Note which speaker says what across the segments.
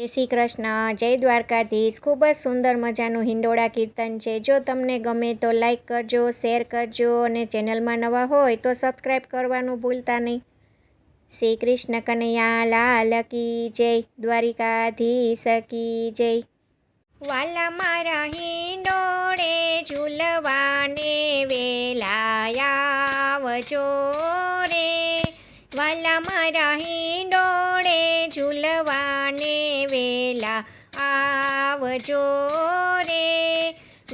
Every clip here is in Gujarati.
Speaker 1: જય શ્રી કૃષ્ણ, જય દ્વારકાધીશ. ખૂબ જ સુંદર મજાનું હિંડોળા કીર્તન છે. જો તમને ગમે તો લાઇક કરજો શેર કરજો અને ચેનલમાં નવા હોય તો સબસ્ક્રાઈબ કરવાનું ભૂલતા નહીં. શ્રી કૃષ્ણ કનૈયા, લાલ કી જય, દ્વારિકાધીશ કી જય. વાલા મારા હિંડોળે આવજો રે.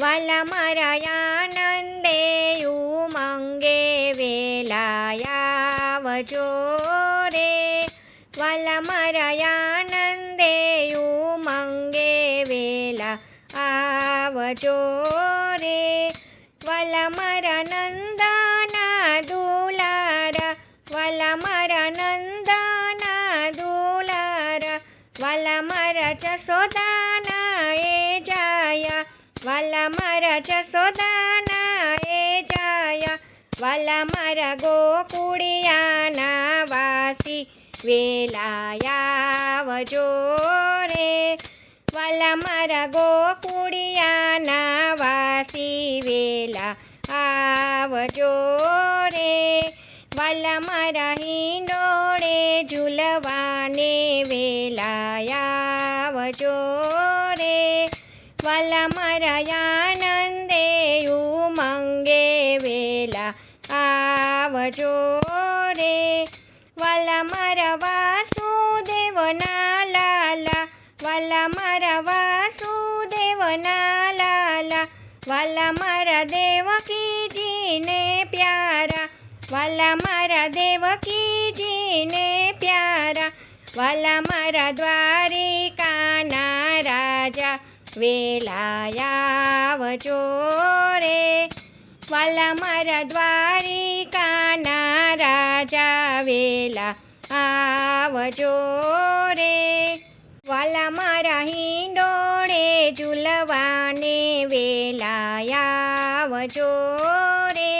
Speaker 1: વાલા મારા આનંદે ઉમંગે વેલાયાવજો રે. વાલા મારા આનંદે ઉમંગે વેલા આવજો રે. વાલા મારા નંદાના દુલારા, વાલા મારા નંદાના દુલારા, વાલા મારા જાયા વાલા મારા જસોદાના એ જાયા. વાલા મારા ગોકુળિયાના વાસી વેલાયાવજો રે. વાલા મારા ગોકુળિયાના વાસી વેલા વાલા મારા વાસુદેવના લાલા વાલા મારા દેવકીજીને પ્યારા, વાલા મારા દેવકીજીને પ્યારા, વાલા મારા દ્વારિકાના રાજા વેલાયાવજો રે. વાલા મારા દ્વારિકાના રાજા, વેલા આવજો વાલા મારા હિંડોળે ઝૂલવાને વેલાયાવજો રે.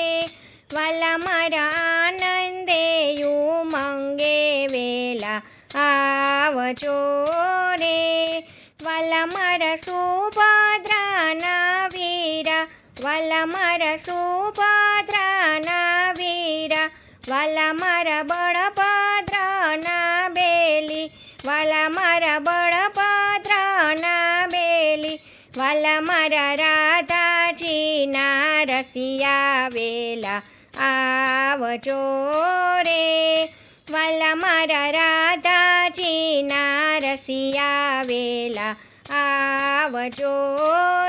Speaker 1: વાલા મારા આનંદે ઉમંગે વેલા આવજો રે. વાલા મારા સુભદ્રાના વીરા વાલા મારા સુભદ્રાના વીરા વાલા મારા બળભદ્રના રસિયા વેલા આવજો રે. વાલા મારા રાધાજીના રસિયા વેલા આવજો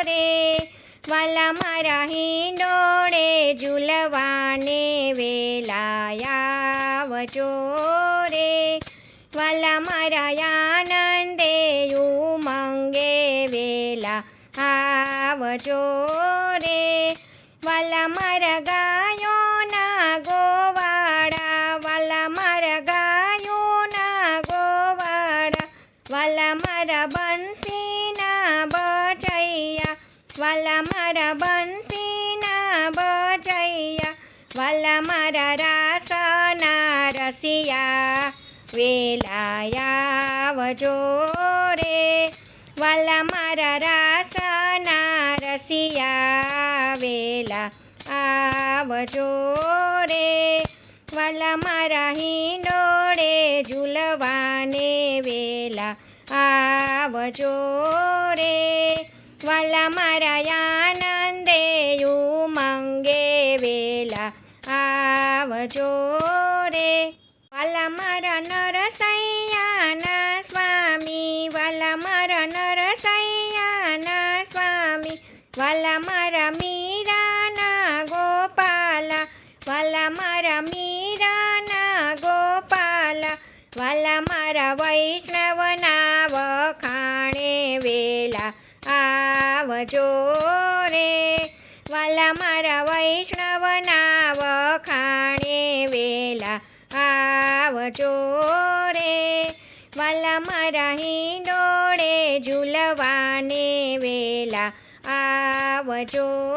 Speaker 1: રે. વાલા મારા હિંડોળે ઝૂલવાને વેલાયાવજો રે. વાલા મારા આનંદે ઉમંગે વેલા આવજો રે. વાલા મારા ગાયોના ગોવાળા, વાલા મારા ગાયોના ગોવાળા, વાલા મારા બંસીના બચૈયા, વાલા મારા બંસીના બચૈયા, વાલા મારા રાસના રસિયા વેલાયાવજો રે, વાલા મારા રાસના ઝૂલવાને વેલા આવજો રે. વાલા મારા આનંદે ઉમંગે વેલા આવજો રે. વાલા મારા નરસૈયાના સ્વામી, વાલા મારા નરસૈયાના સ્વામી, વાલા વાલા મારા વૈષ્ણવના વખાણે વેલા આવજો રે વાલા મારા વૈષ્ણવના વખાણે વેલા આવજો રે વાલા મારા હિંડોળે ઝૂલવાને વેલા આવજો